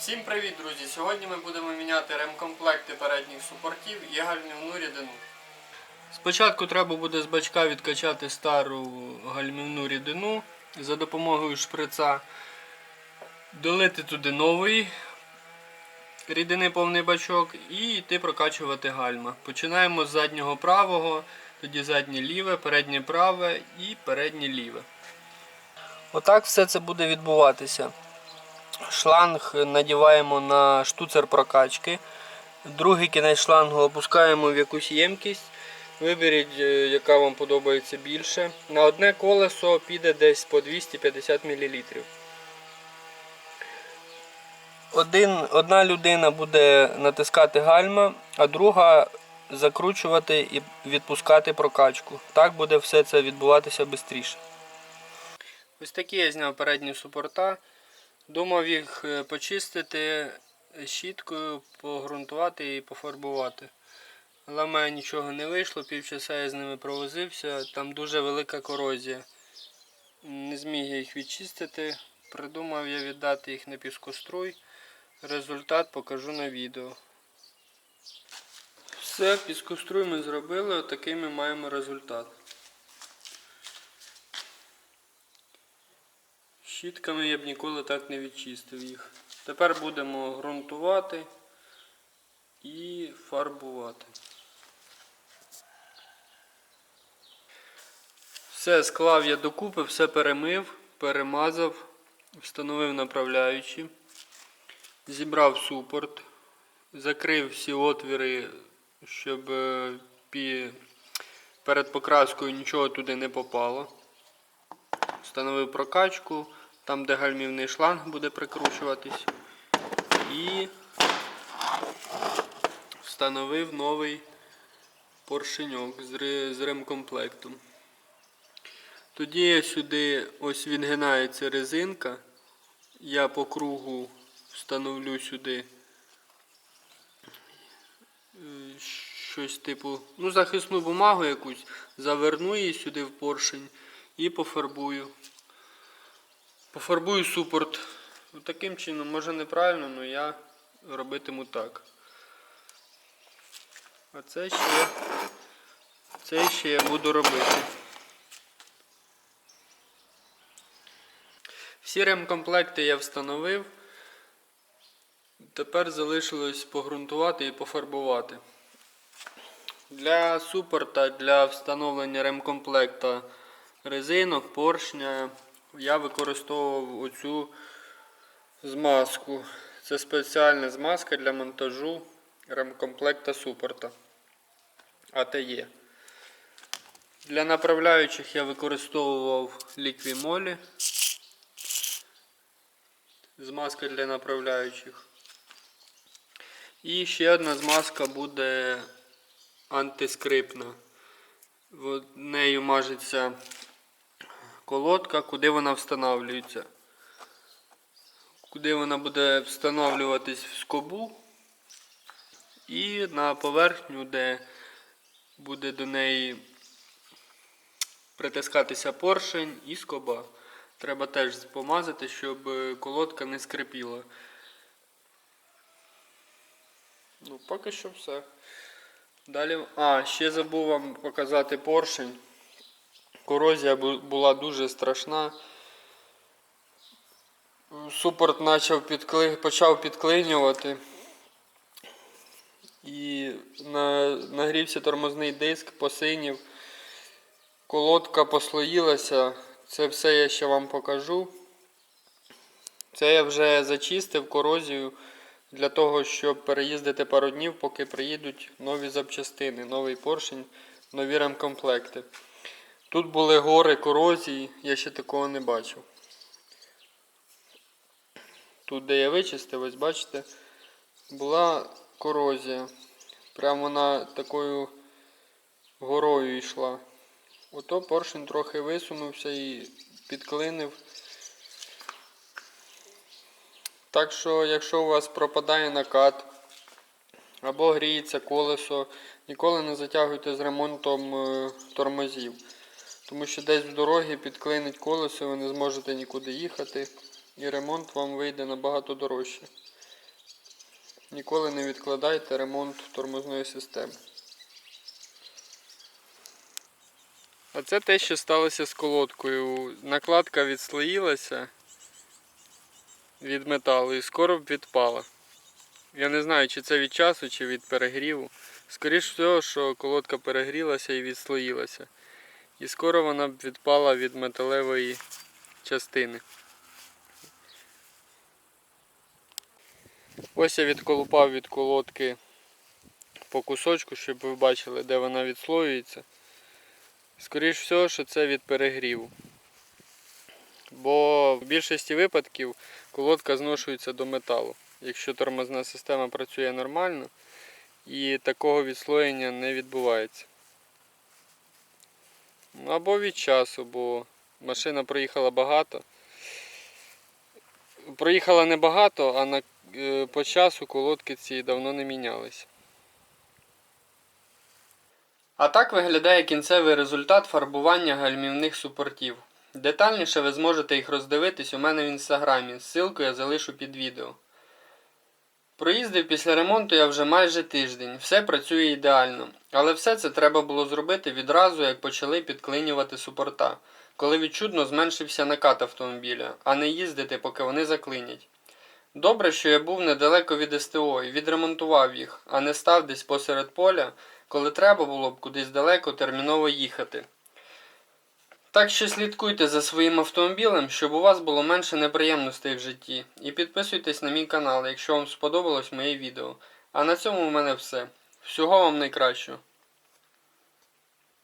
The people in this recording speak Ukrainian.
Всім привіт, друзі! Сьогодні ми будемо міняти ремкомплекти передніх супортів і гальмівну рідину. Спочатку треба буде з бачка відкачати стару гальмівну рідину за допомогою шприца, долити туди новий рідини повний бачок і йти прокачувати гальма. Починаємо з заднього правого, тоді заднє ліве, переднє праве і переднє ліве. Отак все це буде відбуватися. Шланг надіваємо на штуцер прокачки. Другий кінець шлангу опускаємо в якусь ємкість. Виберіть, е, яка вам подобається більше. На одне колесо піде десь по 250 мл. Один, одна людина буде натискати гальма, а друга закручувати і відпускати прокачку. Так буде все це відбуватися швидше. Ось такі я зняв передні супорта. Думав їх е, почистити щіткою, погрунтувати і пофарбувати. Але в мене нічого не вийшло, півчаса я з ними провозився, там дуже велика корозія. Не зміг я їх відчистити. Придумав я віддати їх на піскоструй. Результат покажу на відео. Все, піскоструй ми зробили, отакий ми маємо результат. Щітками я б ніколи так не відчистив їх. Тепер будемо ґрунтувати і фарбувати. Все склав я докупи, все перемив, перемазав, встановив направляючі, зібрав супорт, закрив всі отвіри, щоб е, перед покраскою нічого туди не попало. Встановив прокачку, там де гальмівний шланг буде прикручуватись. І встановив новий поршеньок з, ремкомплектом. Тоді сюди ось відгинається резинка. Я по кругу встановлю сюди е, щось типу, ну, захисну бумагу якусь, заверну її сюди в поршень і пофарбую. Пофарбую супорт. Ну, Таким чином, може неправильно, але я робитиму так. А це ще, це ще я буду робити. Всі ремкомплекти я встановив. Тепер залишилось погрунтувати і пофарбувати. Для супорта, для встановлення ремкомплекта резинок, поршня я використовував оцю змазку. Це спеціальна змазка для монтажу ремкомплекта супорта АТЕ. Для направляючих я використовував ліквімолі. Змазка для направляючих. І ще одна змазка буде антискрипна. В нею мажеться колодка, куди вона встановлюється. Куди вона буде встановлюватись в скобу. І на поверхню, де буде до неї притискатися поршень і скоба. Треба теж помазати, щоб колодка не скрипіла. Ну, поки що все. Далі. А, ще забув вам показати поршень. Корозія була дуже страшна. Супорт почав, підкли... почав підклинювати. І на... нагрівся тормозний диск, посинів. Колодка послоїлася. Це все я ще вам покажу. Це я вже зачистив корозію для того, щоб переїздити пару днів, поки приїдуть нові запчастини, новий поршень, нові ремкомплекти. Тут були гори корозії, я ще такого не бачив. Тут, де я вичистив, ось бачите, була корозія. Прямо вона такою горою йшла. Ото поршень трохи висунувся і підклинив. Так що, якщо у вас пропадає накат або гріється колесо, ніколи не затягуйте з ремонтом е, тормозів. Тому що десь в дорогі підклинить колесо, ви не зможете нікуди їхати, і ремонт вам вийде набагато дорожче. Ніколи не відкладайте ремонт тормозної системи. А це те, що сталося з колодкою. Накладка відслоїлася від металу і скоро відпала. Я не знаю, чи це від часу, чи від перегріву. Скоріше всього, що колодка перегрілася і відслоїлася. І скоро вона б відпала від металевої частини. Ось я відколупав від колодки по кусочку, щоб ви бачили, де вона відслоюється. Скоріше всього, що це від перегріву. Бо в більшості випадків колодка зношується до металу, якщо тормозна система працює нормально і такого відслоєння не відбувається. Або від часу, бо машина проїхала багато. Проїхала не багато, а на, е, по часу колодки ці давно не мінялись. А так виглядає кінцевий результат фарбування гальмівних супортів. Детальніше ви зможете їх роздивитись у мене в інстаграмі. Ссылку я залишу під відео. Проїздив після ремонту я вже майже тиждень, все працює ідеально. Але все це треба було зробити відразу, як почали підклинювати супорта, коли відчутно зменшився накат автомобіля, а не їздити, поки вони заклинять. Добре, що я був недалеко від СТО і відремонтував їх, а не став десь посеред поля, коли треба було б кудись далеко терміново їхати. Так що слідкуйте за своїм автомобілем, щоб у вас було менше неприємностей в житті. І підписуйтесь на мій канал, якщо вам сподобалось моє відео. А на цьому у мене все. Всього вам найкращого.